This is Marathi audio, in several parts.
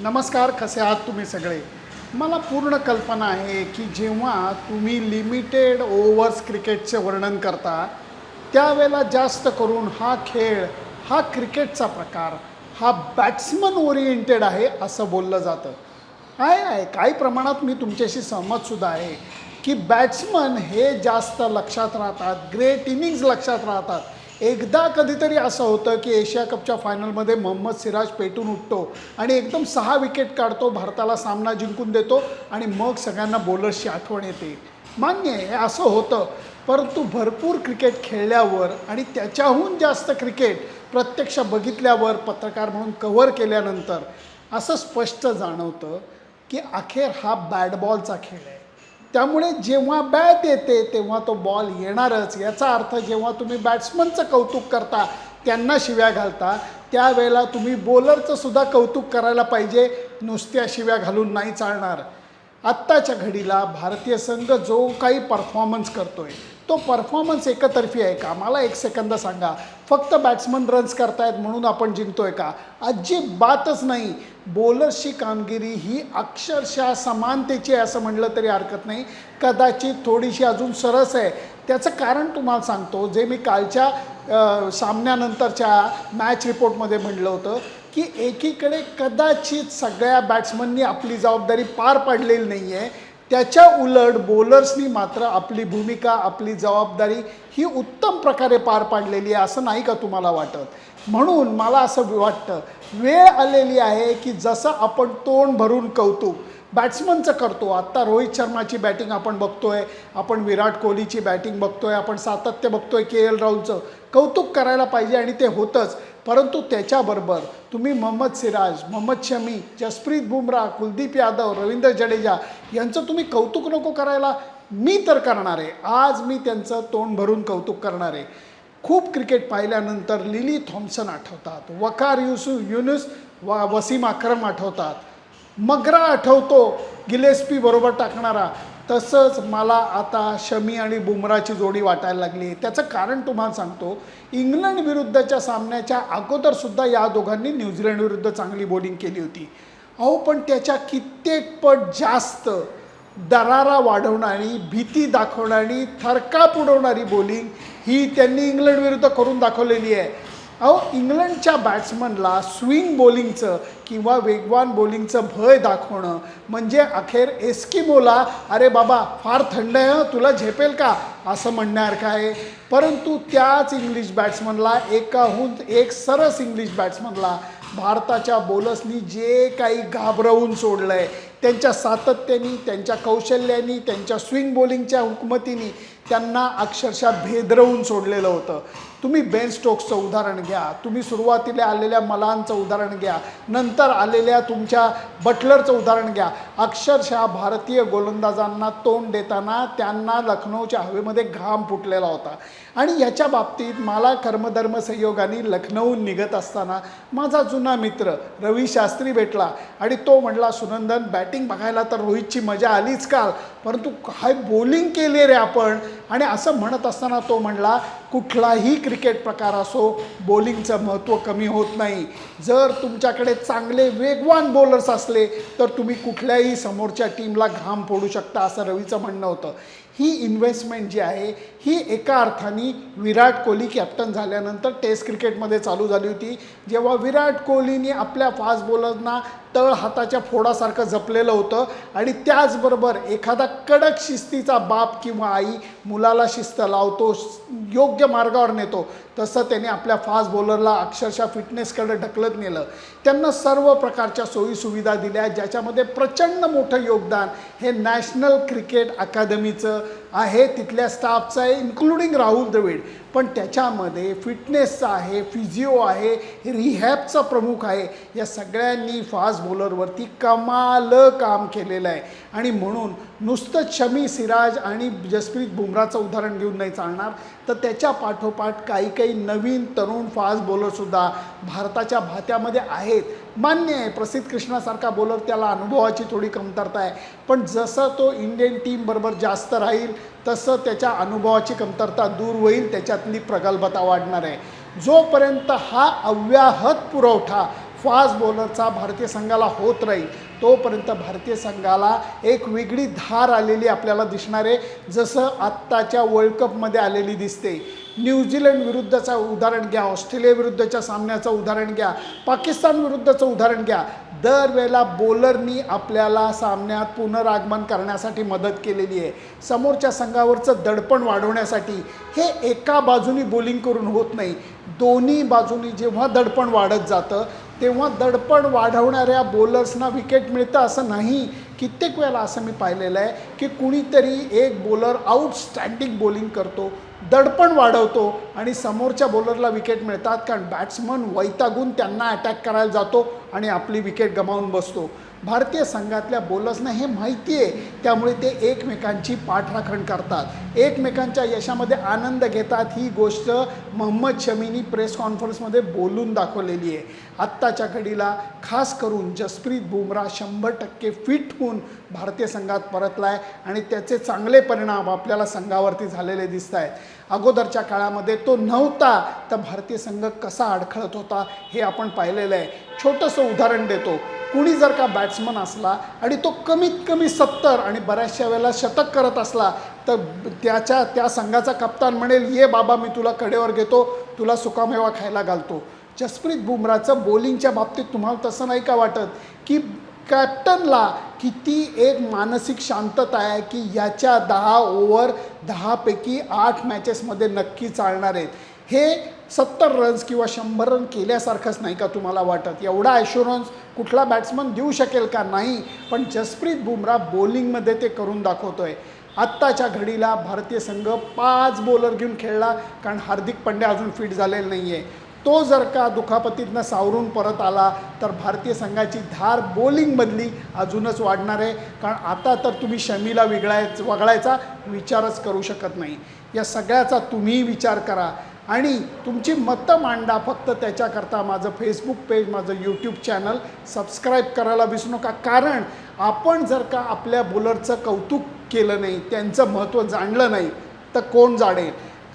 नमस्कार कसे आहात तुम्ही सगळे? मला पूर्ण कल्पना आहे की जेव्हा तुम्ही लिमिटेड ओव्हर्स क्रिकेटचे वर्णन करता त्यावेळेला जास्त करून हा खेळ हा क्रिकेटचा प्रकार हा बॅट्समन ओरिएंटेड आहे असं बोललं जातं. आहे आहे. काही प्रमाणात मी तुमच्याशी सहमतसुद्धा आहे की बॅट्समन हे जास्त लक्षात राहतात ग्रेट इनिंग्ज लक्षात राहतात. एकदा कधीतरी असं होतं की एशिया कपच्या फायनलमध्ये मोहम्मद सिराज पेटून उठतो आणि एकदम सहा विकेट काढतो भारताला सामना जिंकून देतो आणि मग सगळ्यांना बॉलर्सची आठवण येते. मान्य आहे हे असं होतं. परंतु भरपूर क्रिकेट खेळल्यावर आणि त्याच्याहून जास्त क्रिकेट प्रत्यक्ष बघितल्यावर पत्रकार म्हणून कव्हर केल्यानंतर असं स्पष्ट जाणवतं की अखेर हा बॅट बॉलचा खेळ आहे. त्यामुळे जेव्हा बॅट येते तेव्हा तो बॉल येणारच. याचा अर्थ जेव्हा तुम्ही बॅट्समनचं कौतुक करता त्यांना शिव्या घालता त्यावेळेला तुम्ही बॉलरचं सुद्धा कौतुक करायला पाहिजे. नुसत्या शिव्या घालून नाही चालणार. आत्ताच्या घडीला भारतीय संघ जो काही परफॉर्मन्स करतो आहे तो परफॉर्मन्स एकतर्फी आहे का? मला एक सेकंद सांगा. फक्त बॅट्समन रन्स करतायत म्हणून आपण जिंकतोय का? अजिबातच नाही. बॉलर्सची कामगिरी ही अक्षरशः समानतेची आहे असं म्हणलं तरी हरकत नाही. कदाचित थोडीशी अजून सरस आहे. त्याचं कारण तुम्हाला सांगतो जे मी कालच्या सामन्यानंतरच्या मॅच रिपोर्टमध्ये म्हणलं होतं की एकीकडे कदाचित सगळ्या बॅट्समननी आपली जबाबदारी पार पाडलेली नाही आहे त्याच्या उलट बॉलर्सनी मात्र आपली भूमिका आपली जबाबदारी ही उत्तम प्रकारे पार पाडलेली आहे असं नाही का तुम्हाला वाटत? म्हणून मला असं वाटतं वेळ आलेली आहे की जसं आपण तोंड भरून कौतुक बॅट्समनचं करतो. आत्ता रोहित शर्माची बॅटिंग आपण बघतोय. आपण विराट कोहलीची बॅटिंग बघतोय. आपण सातत्य बघतोय के एल राहुलचं. कौतुक करायला पाहिजे आणि ते होतंच. परंतु त्याच्याबरोबर तुम्ही मोहम्मद सिराज मोहम्मद शमी जसप्रीत बुमराह कुलदीप यादव रवींद्र जडेजा यांचं तुम्ही कौतुक नको करायला मी तर करणार आहे. आज मी त्यांचं तोंड भरून कौतुक करणार आहे. खूप क्रिकेट पाहिल्यानंतर लिली थॉम्सन आठवतात. वकार युसुफ युनुस व वसीम अक्रम आठवतात. मगरा आठवतो गिलेस्पी बरोबर टाकणारा. तसंच मला आता शमी आणि बुमराची जोडी वाटायला लागली. त्याचं कारण तुम्हाला सांगतो इंग्लंड विरुद्धच्या सामन्याच्या अगोदरसुद्धा या दोघांनी न्यूझीलंड विरुद्ध चांगली बॉलिंग केली होती. अहो पण त्याच्या कित्येक पट जास्त दरारा वाढवणारी भीती दाखवणारी थरकाप उडवणारी बॉलिंग ही त्यांनी इंग्लंड विरुद्ध करून दाखवलेली आहे. अहो इंग्लंडच्या बॅट्समनला स्विंग बॉलिंगचं किंवा वेगवान बॉलिंगचं भय दाखवणं म्हणजे अखेर एस्किमोला अरे बाबा फार थंड आहे तुला झेपेल का? असं म्हणण्यासारखं आहे परंतु त्याच इंग्लिश बॅट्समनला एकाहून एक सरस इंग्लिश बॅट्समनला भारताच्या बोलर्सनी जे काही घाबरवून सोडलं आहे त्यांच्या सातत्याने त्यांच्या कौशल्याने त्यांच्या स्विंग बॉलिंगच्या हुकमतीने त्यांना अक्षरशः भेदरवून सोडलेलं होतं. तुम्ही बेन स्टोक्सचं उदाहरण घ्या. तुम्ही सुरुवातीला आलेल्या मलांचं उदाहरण घ्या. नंतर आलेल्या तुमच्या बटलरचं उदाहरण घ्या. अक्षरशः भारतीय गोलंदाजांना तोंड देताना त्यांना लखनौच्या हवेमध्ये घाम फुटलेला होता. आणि याच्या बाबतीत मला कर्मधर्म संयोगाने लखनौहून निघत असताना माझा जुना मित्र रवी शास्त्री भेटला आणि तो म्हणला सुनंदन बॅटिंग बघायला तर रोहितची मजा आलीच काल परंतु काय बॉलिंग केली रे आपण? आणि असं म्हणत असताना तो म्हणला कुठलाही क्रिकेट प्रकार असो बॉलिंगचं महत्त्व कमी होत नाही. जर तुमच्याकडे चांगले वेगवान बॉलर्स असले तर तुम्ही कुठल्याही समोरच्या टीमला घाम फोडू शकता असं रवीचं म्हणणं होतं. ही इन्व्हेस्टमेंट जी आहे ही एका अर्थाने विराट कोहली कॅप्टन झाल्यानंतर टेस्ट क्रिकेटमध्ये चालू झाली होती. जेव्हा विराट कोहलीने आपल्या फास्ट बॉलरना तळ हाताच्या फोडासारखं जपलेलं होतं आणि त्याचबरोबर एखादा कडक शिस्तीचा बाप किंवा आई मुलाला शिस्त लावतो योग्य मार्गावर नेतो तसं त्याने आपल्या फास्ट बॉलरला अक्षरशः फिटनेसकडे ढकलत नेलं. त्यांना सर्व प्रकारच्या सोयीसुविधा दिल्या ज्याच्यामध्ये प्रचंड मोठं योगदान हे नॅशनल क्रिकेट अकादमीचं आहे तिथल्या स्टाफचं आहे इन्क्लुडिंग राहुल द्रविड. पण त्याच्यामध्ये फिटनेसचा आहे फिजिओ आहे रिहॅबचा प्रमुख आहे. या सगळ्यांनी फास्ट बॉलरवरती कमाल काम केलेलं आहे. आणि म्हणून नुसतं शमी सिराज आणि जसप्रीत बुमराचं उदाहरण घेऊन नाही चालणार. तर त्याच्या पाठोपाठ काही काही नवीन तरुण फास्ट बॉलरसुद्धा भारताच्या भात्यामध्ये आहेत. मान्य आहे प्रसिद्ध कृष्णासारखा बॉलर त्याला अनुभवाची थोडी कमतरता आहे. पण जसं तो इंडियन टीमबरोबर जास्त राहील तसं त्याच्या अनुभवाची कमतरता दूर होईल त्याच्यातली प्रगल्भता वाढणार आहे. जोपर्यंत हा अव्याहत पुरवठा फास्ट बॉलरचा भारतीय संघाला होत राहील तोपर्यंत भारतीय संघाला एक वेगळी धार आलेली आपल्याला दिसणार आहे जसं आत्ताच्या वर्ल्ड कपमध्ये आलेली दिसते. न्यूझीलंड विरुद्धचं उदाहरण घ्या ऑस्ट्रेलिया विरुद्धच्या सामन्याचं उदाहरण घ्या पाकिस्तान विरुद्धचं उदाहरण घ्या. दरवेळेला बॉलरनी आपल्याला सामन्यात पुनरागमन करण्यासाठी मदत केलेली आहे. समोरच्या संघावरचं दडपण वाढवण्यासाठी हे एका बाजूनी बॉलिंग करून होत नाही. दोन्ही बाजूनी जेव्हा दडपण वाढत जातं तेव्हा दडपण वाढवणाऱ्या बॉलर्सना विकेट मिळतं असं नाही. कित्येक वेळेला असं मी पाहिलेलं आहे की कुणीतरी एक बॉलर आउटस्टँडिंग बॉलिंग करतो दडपण वाढवतो आणि समोरच्या बॉलरला विकेट मिळतात. कारण बॅट्समन वैतागून त्यांना अटॅक करायला जातो आणि आपली विकेट गमावून बसतो. भारतीय संघातल्या बोलर्सना हे माहिती आहे. त्यामुळे ते एकमेकांची पाठराखण करतात. एकमेकांच्या यशामध्ये आनंद घेतात. ही गोष्ट मोहम्मद शमीनी प्रेस कॉन्फरन्समध्ये बोलून दाखवलेली आहे. आत्ताच्या घडीला खास करून जसप्रीत बुमराह शंभर टक्के फिट होऊन भारतीय संघात परतला आहे आणि त्याचे चांगले परिणाम आपल्याला संघावरती झालेले दिसत आहेत अगोदरच्या काळामध्ये तो नव्हता तर भारतीय संघ कसा अडखळत होता हे आपण पाहिलेलं आहे. छोटंसं उदाहरण देतो. कुणी जर का बॅट्समन असला आणि तो कमीत कमी सत्तर आणि बऱ्याचशा वेळेला शतक करत असला तर त्याच्या त्या संघाचा कप्तान म्हणेल ये बाबा मी तुला कडेवर घेतो तुला सुकामेवा खायला घालतो. जसप्रीत बुमराचं बॉलिंगच्या बाबतीत तुम्हाला तसं नाही का वाटत? की कॅप्टनला किती एक मानसिक शांतता आहे की याच्या दहा ओव्हर दहापैकी आठ मॅचेसमध्ये नक्की चालणार आहेत. हे सत्तर रन्स किंवा शंभर रन केल्यासारखंच नाही का तुम्हाला वाटत? एवढा ॲश्युरन्स कुठला बॅट्समन देऊ शकेल का? नाही. पण जसप्रीत बुमराह बॉलिंगमध्ये ते करून दाखवतोय. आत्ताच्या घडीला भारतीय संघ पाच बॉलर घेऊन खेळला कारण हार्दिक पंड्या अजून फिट झालेला नाही आहे तो जर का दुखापतीतनं सावरून परत आला तर भारतीय संघाची धार बॉलिंगमधली अजूनच वाढणार आहे. कारण आता तर तुम्ही शमीला वेगळायच वगळायचा विचारच करू शकत नाही. या सगळ्याचा तुम्ही विचार करा. आणि तुमची मतं मांडा फक्त त्याच्याकरता माझं फेसबुक पेज माझं यूट्यूब चॅनल सबस्क्राईब करायला विसरू नका. कारण आपण जर का आपल्या बोलरचं कौतुक केलं नाही त्यांचं महत्त्व जाणलं नाही तर कोण जाणेल?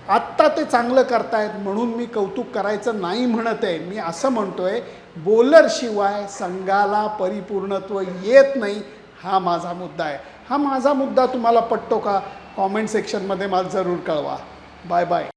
आत्ता ते चांगलं करतायत म्हणून मी कौतुक करायचं नाही म्हणत आहे. मी असं म्हणतो आहे बोलरशिवाय संघाला परिपूर्णत्व येत नाही हा माझा मुद्दा आहे. हा माझा मुद्दा तुम्हाला पटतो का? कॉमेंट सेक्शनमध्ये मला जरूर कळवा. Bye bye